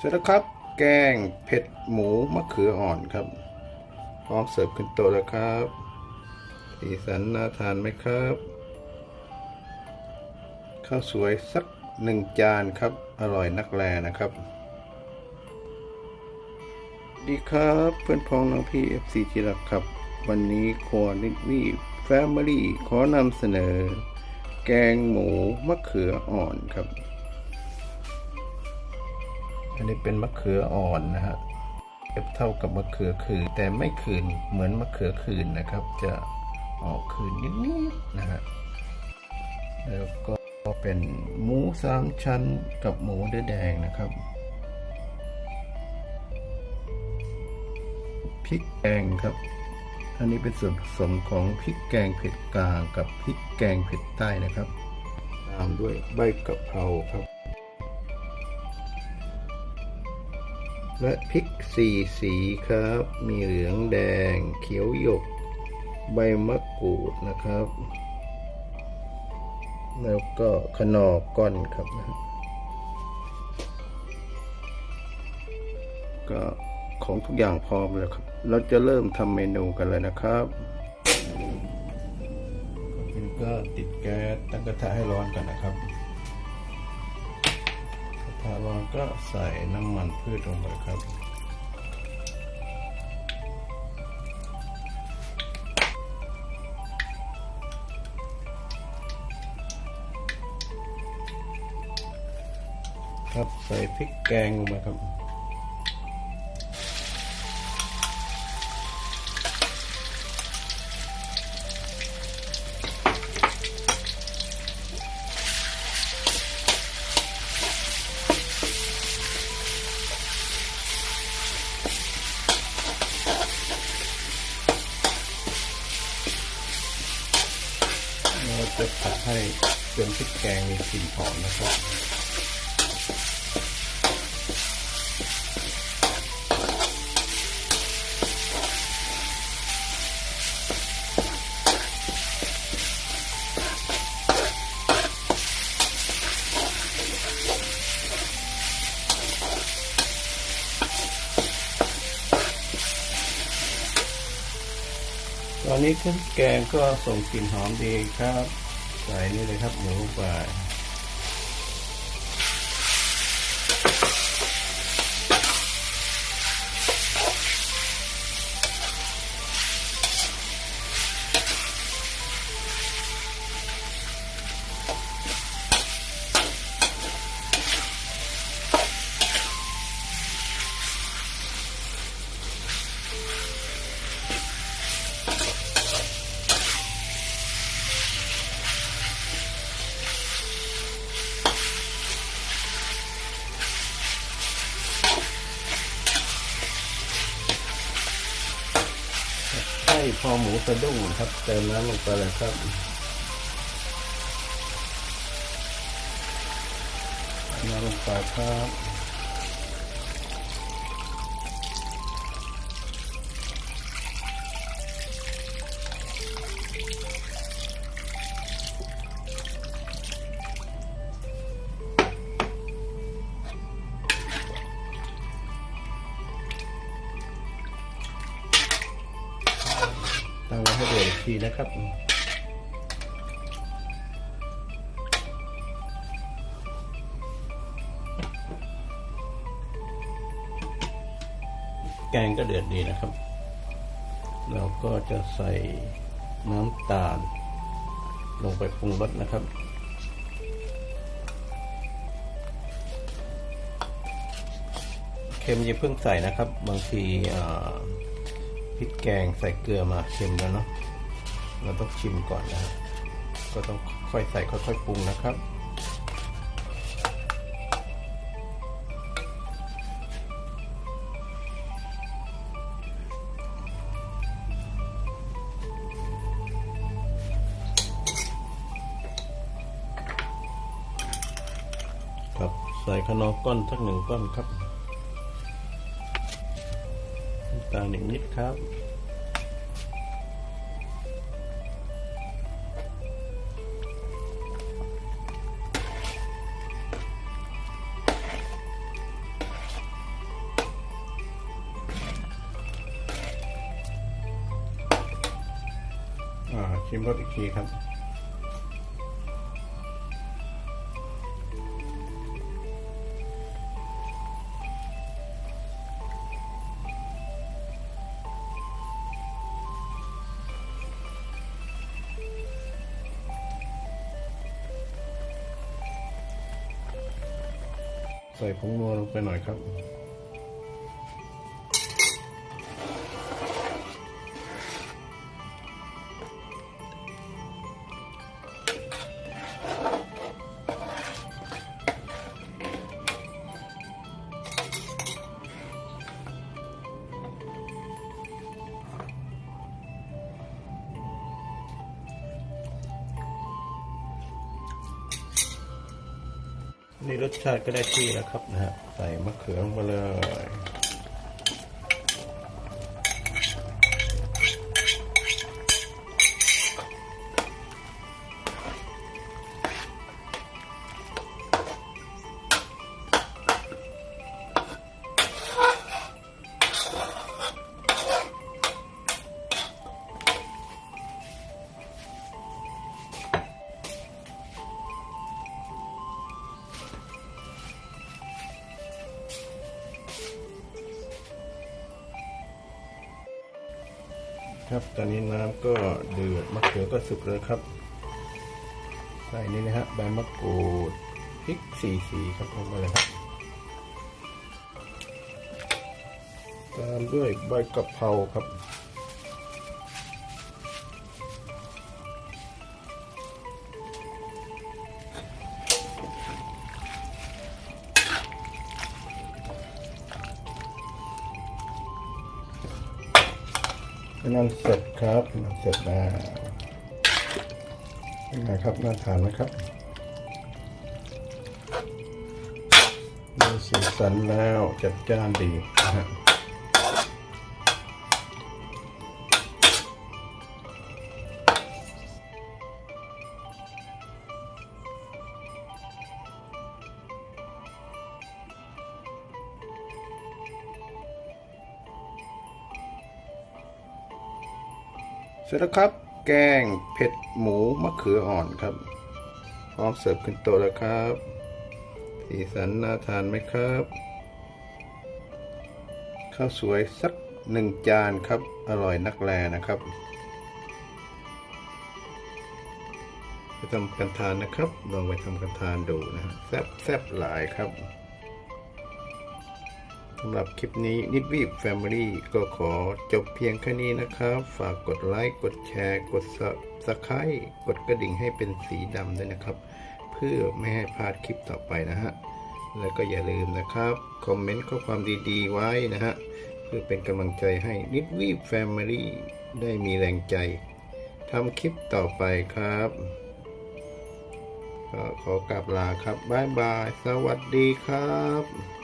เสร็จแล้วครับ แกงเผ็ดหมูมะเขืออ่อนครับ พร้อมเสิร์ฟขึ้นโต๊ะแล้วครับสีสันน่าทานไหมครับ ข้าวสวยสักหนึ่งจานครับ อร่อยนักแลนะครับ ดีครับเพื่อนพ้องน้องพี่ FC ที่รักครับ วันนี้ครัวนิดวี่แฟมิลี่ขอนำเสนอ แกงหมูมะเขืออ่อนครับ อันนี้เป็นมะเขืออ่อนนะฮะเทียบเท่ากับมะเขือคืนแต่ไม่คืนเหมือนมะเขือคืนนะครับ จะออกคืนนิดๆนะฮะแล้วก็เป็นหมูสามชั้นกับหมูเนื้อแดงนะครับพริกแกงครับ อันนี้เป็นส่วนผสมของพริกแกงเผ็ดกลางกับพริกแกงเผ็ดใต้นะครับ ตามด้วยใบกะเพราครับ และพริกสี่สีครับ มีเหลืองแดง เขียวหยก ใบมะกรูดนะครับ แล้วก็ขนอก้อนครับนะก็ของทุกอย่างพร้อมแล้วครับ เราจะเริ่มทำเมนูกันเลยนะครับก็ติดแก๊สตั้งกระทะให้ร้อนก่อนนะครับ ทะร้อนก็ใส่น้ำมันพืชลงไปครับ ครับใส่พริกแกงลงไปครับ ผัดให้จนพริกแกงมีกลิ่นหอมนะครับตอนนี้เครื่องแกงก็ส่งกลิ่นหอมดีครับ ใส่นี่เลยครับหมูลงไป ให้พอหมูสะดุ้งครับ เติมน้ำลงไปเลยครับน้ำลงไปครับ ตั้งไว้ให้เดือดทีนะครับแกงก็เดือดดีนะครับ เราก็จะใส่น้ำตาล ลงไปปรุงรสนะครับ เค็มอย่าเพิ่งใส่นะครับ บางทีอ่า ริกแกงใส่เกลือมาเค็มแล้วเนาะเราต้องชิมก่อนนะครับก็ต้องค่อยใส่ค่อยๆปรุงนะครับครับใส่ขนมก้อนสักหนึ่งก้อนครับ ตาหนึ่งนิดครับ อ่าชิมรสอีกทีครับ ใส่ผงนัวลงไปหน่อยครับ นี่รสชาติก็ได้ที่แล้วครับนะฮะใส่มะเขือลงไปเลย ครับ ตอนนี้น้ำก็เดือดมะเขือก็สุกแล้วครับใส่นี่นะฮะใบมะกรูดพริกสี่สีครับลงไปเลยครับตามด้วยใบกะเพราครับ นั่นเสร็จครับนั่นเสร็จแล้วเป็นไงครับน่าทานนะครับมีสีสันแล้วจัดจ้านดีนะฮะ สร็จแล้วครับ แกงเผ็ดหมูมะเขืออ่อนครับ พร้อมเสิร์ฟขึ้นโต๊ะแล้วครับสีสันน่าทานไหมครับ ข้าวสวยสักหนึ่งจานครับ อร่อยนักแลนะครับไปทำกันทานนะครับ ลองไปทำกันทานดูนะฮะแซ่บแซ่บหลายครับ สำหรับคลิปนี้นิดวีบแฟมิลี่ก็ขอจบเพียงแค่นี้นะครับ ฝากกดไลค์ กดแชร์ กดสไครต์กดกระดิ่งให้เป็นสีดำด้วยนะครับ เพื่อไม่ให้พลาดคลิปต่อไปนะฮะ แล้วก็อย่าลืมนะครับ คอมเมนต์ข้อความดีๆไว้นะฮะ เพื่อเป็นกำลังใจให้นิดวีบแฟมิลี่ได้มีแรงใจทำคลิปต่อไปครับก็ขอกลับลาครับ บ๊ายบาย สวัสดีครับ